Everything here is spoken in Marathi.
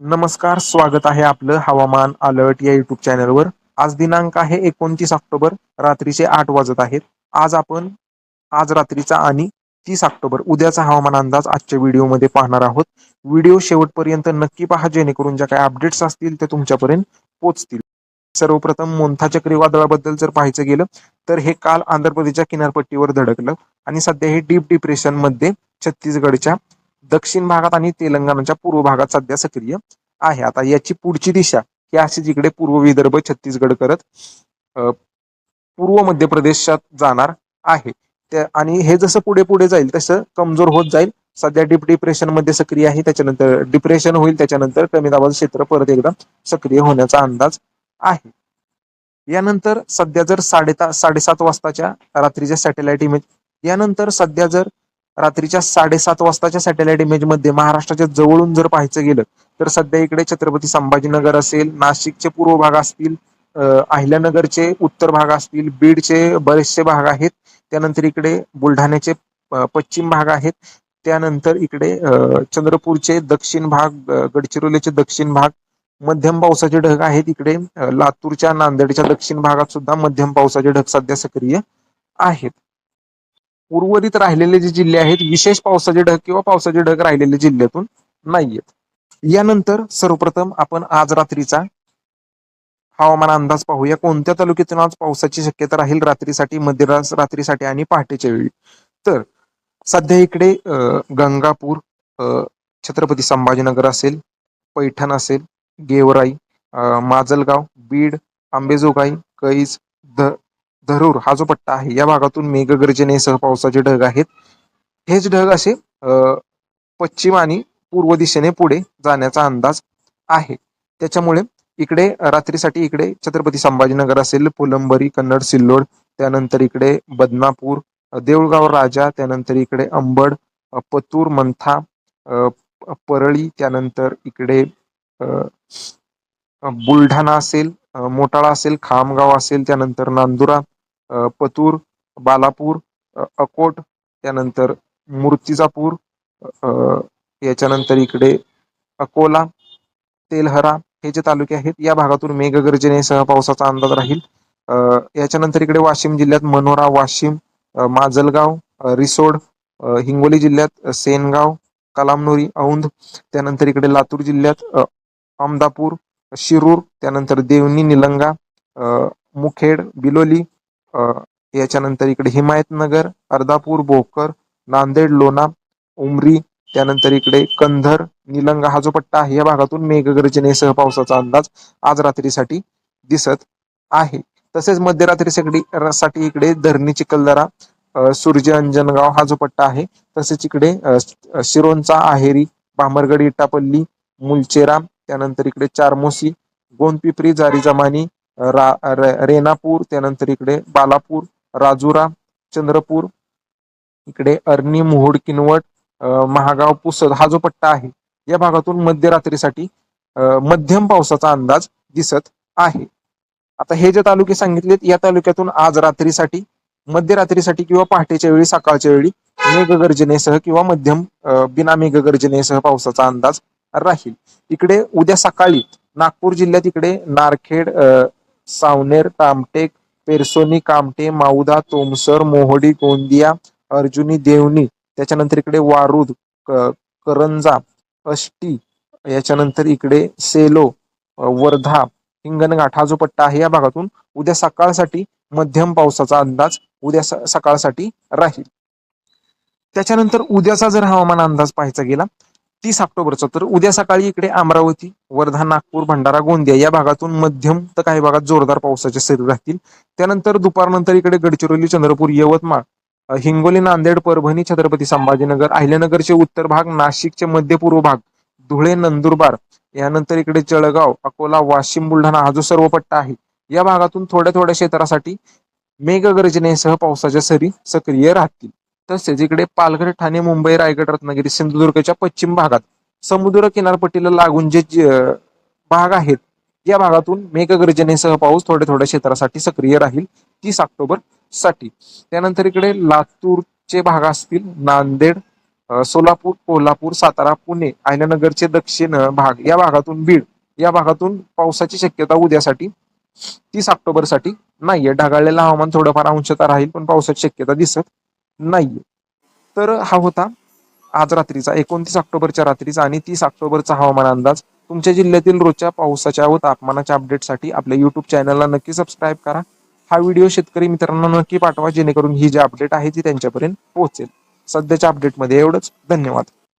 नमस्कार स्वागत आहे आपलं हवामान अलर्ट या युट्यूब चॅनलवर. आज दिनांक आहे एकोणतीस ऑक्टोबर रात्रीचे आठ वाजत आहेत. आज आपण आज रात्रीचा आणि तीस ऑक्टोबर उद्याचा हवामान अंदाज आजच्या व्हिडिओमध्ये पाहणार आहोत. व्हिडिओ शेवटपर्यंत नक्की पहा जेणेकरून ज्या काही अपडेट्स असतील ते तुमच्यापर्यंत पोहोचतील. सर्वप्रथम मोंथा चक्रीवादळाबद्दल जर पाहायचं गेलं तर हे काल आंध्र प्रदेशच्या किनारपट्टीवर धडकलं आणि सध्या हे डीप डिप्रेशनमध्ये छत्तीसगडच्या दक्षिण भागात आणि तेलंगणाच्या पूर्व भागात सध्या सक्रिय आहे. आता याची पुढची दिशा ही अशी जिकडे पूर्व विदर्भ छत्तीसगड करत पूर्व मध्य प्रदेशात जाणार आहे. त्या आणि हे जसं पुढे पुढे जाईल तसं कमजोर होत जाईल. सध्या डीप डिप्रेशनमध्ये सक्रिय आहे. त्याच्यानंतर डिप्रेशन होईल. त्याच्यानंतर कमी दाबाचं क्षेत्र परत एकदा सक्रिय होण्याचा अंदाज आहे. यानंतर सध्या जर साडेता साडेसात वाजताच्या रात्रीच्या सॅटेलाइट इमेज यानंतर सध्या जर रात्रीच्या साडेसात वाजताच्या सॅटेलाइट इमेजमध्ये महाराष्ट्राच्या जवळून जर पाहायचं गेलं तर सध्या इकडे छत्रपती संभाजीनगर असेल नाशिकचे पूर्व भाग असतील अहिल्यानगरचे उत्तर भाग असतील बीडचे बरेचसे भाग आहेत. त्यानंतर इकडे बुलढाण्याचे पश्चिम भाग आहेत. त्यानंतर इकडे चंद्रपूरचे दक्षिण भाग गडचिरोलीचे दक्षिण भाग मध्यम पावसाचे ढग आहेत इकडे. लातूरच्या नांदेडच्या दक्षिण भागात सुद्धा मध्यम पावसाचे ढग सध्या सक्रिय आहेत. उर्वरित राहिलेले जे जिल्हे आहेत विशेष पावसाचे ढग किंवा पावसाचे ढग राहिलेले जिल्ह्यातून नाहीयेत. यानंतर सर्वप्रथम आपण आज रात्रीचा हवामान अंदाज पाहूया. कोणत्या तालुक्यातून आज पावसाची शक्यता राहील रात्रीसाठी मध्यरास रात्रीसाठी आणि पहाटेच्या वेळी? तर सध्या इकडे गंगापूर छत्रपती संभाजीनगर असेल पैठण असेल गेवराई माजलगाव बीड आंबेजोगाई कैज ध धरूर हा जो पट्टा आहे या भागातून मेघगर्जनेसह पावसाचे ढग आहेत. हेच ढग असे पश्चिम आणि पूर्व दिशेने पुढे जाण्याचा अंदाज आहे. त्याच्यामुळे इकडे रात्रीसाठी इकडे छत्रपती संभाजीनगर असेल फुलंबरी कन्नड सिल्लोड त्यानंतर इकडे बदनापूर देऊळगाव राजा त्यानंतर इकडे अंबड पतूर मंथा परळी त्यानंतर इकडे बुलढाणा असेल मोटाळा असेल खामगाव असेल त्यानंतर नांदुरा पतूर बालापूर अकोट त्यानंतर मूर्तिजापूर याच्यानंतर इकडे अकोला तेलहरा हे जे तालुके आहेत या भागातून मेघगर्जनेसह पावसाचा अंदाज राहील. याच्यानंतर इकडे वाशिम जिल्ह्यात मनोरा वाशिम माजलगाव रिसोड हिंगोली जिल्ह्यात सेनगाव कलामनोरी औंध त्यानंतर इकडे लातूर जिल्ह्यात अ, अमदापूर शिरूर त्यानंतर देवणी निलंगा मुखेड बिलोली याच्यानंतर इकडे हिमायतनगर अर्धापूर भोकर नांदेड लोणा उमरी त्यानंतर इकडे कंधर निलंगा हा जो पट्टा आहे या भागातून मेघगर्जनेसह पावसाचा अंदाज आज रात्रीसाठी दिसत आहे. तसेच मध्यरात्रीसाठी साठी इकडे धरणी चिखलदरा अ, अंजनगाव हा जो पट्टा आहे तसेच इकडे शिरोंचा आहेरी भामरगड इटापल्ली मुलचेरा त्यानंतर इकडे चारमोशी गोंदपिपरी जारी जमानी रा रे रेणापूर त्यानंतर इकडे बालापूर राजुरा चंद्रपूर इकडे अर्नी मोहोड किनवट महागाव पुसद हा जो पट्टा आहे या भागातून मध्यरात्रीसाठी मध्यम पावसाचा अंदाज दिसत आहे. आता हे जे तालुके सांगितलेत या तालुक्यातून आज रात्रीसाठी मध्यरात्रीसाठी किंवा पहाटेच्या वेळी सकाळच्या वेळी मेघगर्जनेसह किंवा मध्यम बिना मेघगर्जनेसह पावसाचा अंदाज राहील. इकडे उद्या सकाळी नागपूर जिल्ह्यात इकडे नारखेड सावनेर तामटेक पेरसोनी कामटे माऊदा तोमसर मोहडी गोंदिया अर्जुनी देवणी त्याच्यानंतर इकडे वारुद करंजा अष्टी याच्यानंतर इकडे सेलो वर्धा हिंगणघाट हा जो पट्टा आहे या भागातून उद्या सकाळसाठी मध्यम पावसाचा अंदाज उद्या सकाळसाठी राहील. त्याच्यानंतर उद्याचा जर हवामान अंदाज पाहायचा गेला तीस ऑक्टोबरचा. तर उद्या सकाळी इकडे अमरावती वर्धा नागपूर भंडारा गोंदिया या भागातून मध्यम तर काही भागात जोरदार पावसाचे सरी राहतील. त्यानंतर दुपारनंतर इकडे गडचिरोली चंद्रपूर यवतमाळ हिंगोली नांदेड परभणी छत्रपती संभाजीनगर अहिल्यानगरचे उत्तर भाग नाशिकचे मध्यपूर्व भाग धुळे नंदुरबार यानंतर इकडे जळगाव अकोला वाशिम बुलढाणा हा जो सर्व पट्टा आहे या भागातून थोड्या थोड्या क्षेत्रासाठी मेघगर्जनेसह पावसाच्या सरी सक्रिय राहतील. तसेच इकडे पालघर ठाणे मुंबई रायगड रत्नागिरी सिंधुदुर्गच्या पश्चिम भागात समुद्र किनारपट्टीला लागून जे भाग आहेत या भागातून मेघगर्जनेसह पाऊस थोड्या थोड्या क्षेत्रासाठी सक्रिय राहील तीस ऑक्टोबरसाठी. त्यानंतर इकडे लातूरचे भाग असतील नांदेड सोलापूर कोल्हापूर सातारा पुणे आयल्यानगरचे दक्षिण भाग या भागातून बीड या भागातून पावसाची शक्यता उद्यासाठी तीस ऑक्टोबरसाठी नाहीये. ढगाळलेलं हवामान थोडंफार अंशता राहील पण पावसाची शक्यता दिसत नाहीये. तर हा होता आज रात्रीचा एकोणतीस ऑक्टोबरच्या रात्रीचा आणि तीस ऑक्टोबरचा हवामान अंदाज. तुमच्या जिल्ह्यातील रोजच्या पावसाच्या व तापमानाच्या अपडेटसाठी आपल्या युट्यूब चॅनलला नक्की सबस्क्राईब करा. हा व्हिडिओ शेतकरी मित्रांना नक्की पाठवा जेणेकरून ही जी अपडेट आहे ती त्यांच्यापर्यंत पोहोचेल. सध्याच्या अपडेटमध्ये एवढंच. धन्यवाद.